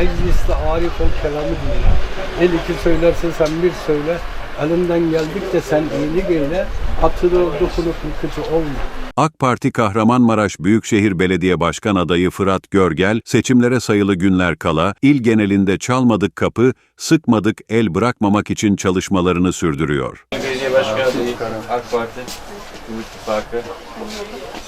Mecliste arif ol kelamı dinle. El iki söylerse sen bir söyle. Elinden geldikçe sen iyilik eyle. Hatırı dokunup yıkıcı olma. AK Parti Kahramanmaraş Büyükşehir Belediye Başkan adayı Fırat Görgel, seçimlere sayılı günler kala il genelinde çalmadık kapı, sıkmadık el bırakmamak için çalışmalarını sürdürüyor. Belediye Başkanı adayı AK Parti, Cumhur İttifakı.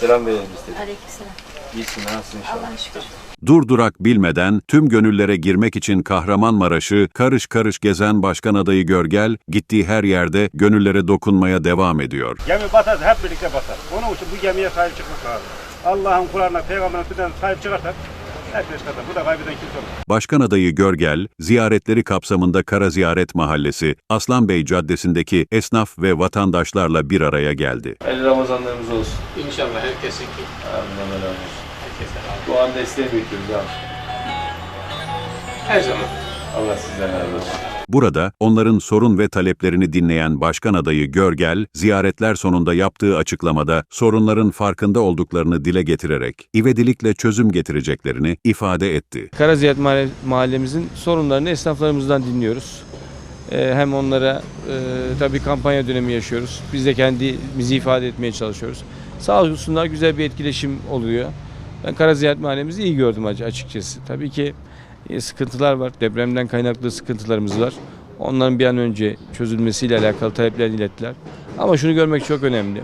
Selam verelim istedik. Aleykümselam. İyisin, nasılsın inşallah? Allah'a şükür. Durdurak bilmeden tüm gönüllere girmek için Kahramanmaraş'ı karış karış gezen başkan adayı Görgel, gittiği her yerde gönüllere dokunmaya devam ediyor. Gemi batarsa hep birlikte batar. Onun için bu gemiye sahip çıkmak lazım. Allah'ın Kur'an'ına, peygamberin sünnetine sahip çıkarsak. Başkan adayı Görgel, ziyaretleri kapsamında Kara Ziyaret Mahallesi, Aslanbey Caddesi'ndeki esnaf ve vatandaşlarla bir araya geldi. Hayırlı Ramazanlarımız olsun. İnşallah herkesin ki. Amin razı Herkese razı. Bu anda desteği bekliyoruz abi. Her zaman. Allah sizden razı olsun. Burada onların sorun ve taleplerini dinleyen başkan adayı Görgel, ziyaretler sonunda yaptığı açıklamada sorunların farkında olduklarını dile getirerek ivedilikle çözüm getireceklerini ifade etti. Karaziyat Mahalle- Mahallemizin sorunlarını esnaflarımızdan dinliyoruz. Ee, hem onlara e, tabii kampanya dönemi yaşıyoruz. Biz de kendimizi ifade etmeye çalışıyoruz. Sağ olsunlar güzel bir etkileşim oluyor. Ben Karaziyat Mahallemizi iyi gördüm açıkçası. Tabii ki e, sıkıntılar var. Depremden kaynaklı sıkıntılarımız var. Onların bir an önce çözülmesiyle alakalı taleplerini ilettiler. Ama şunu görmek çok önemli.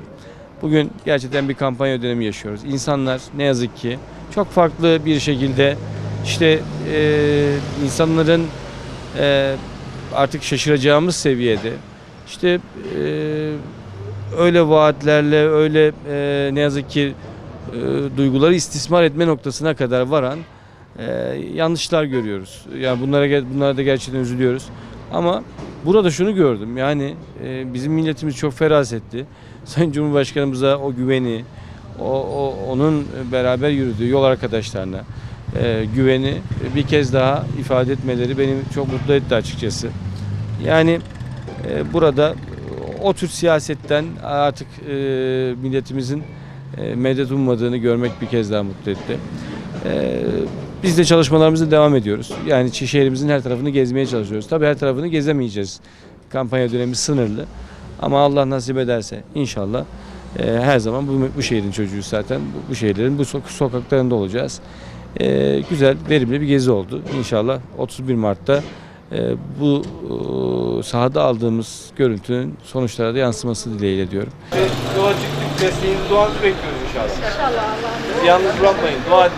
Bugün gerçekten bir kampanya dönemi yaşıyoruz. İnsanlar ne yazık ki çok farklı bir şekilde işte e, insanların e, artık şaşıracağımız seviyede işte e, öyle vaatlerle öyle e, ne yazık ki e, duyguları istismar etme noktasına kadar varan e, yanlışlar görüyoruz. Yani bunlara bunlara da gerçekten üzülüyoruz. Ama burada şunu gördüm. Yani e, bizim milletimiz çok ferasetli. Sayın Cumhurbaşkanımıza o güveni, o, o onun beraber yürüdüğü yol arkadaşlarına e, güveni bir kez daha ifade etmeleri beni çok mutlu etti açıkçası. Yani e, burada o tür siyasetten artık e, milletimizin medet ummadığını görmek bir kez daha mutlu etti. E, biz de çalışmalarımıza devam ediyoruz. Yani şehrimizin her tarafını gezmeye çalışıyoruz. Tabii her tarafını gezemeyeceğiz. Kampanya dönemi sınırlı. Ama Allah nasip ederse inşallah e, her zaman bu, bu şehrin çocuğuyuz zaten. Bu, bu şehirlerin bu sok- sokaklarında olacağız. E, güzel, verimli bir gezi oldu. İnşallah 31 Mart'ta e, bu e, sahada aldığımız görüntünün sonuçlara da yansıması dileğiyle diyorum. Yola çıktık, desteğinizi, duanızı bekliyoruz inşallah. İnşallah Allah'ım. Yalnız bırakmayın, dua edin.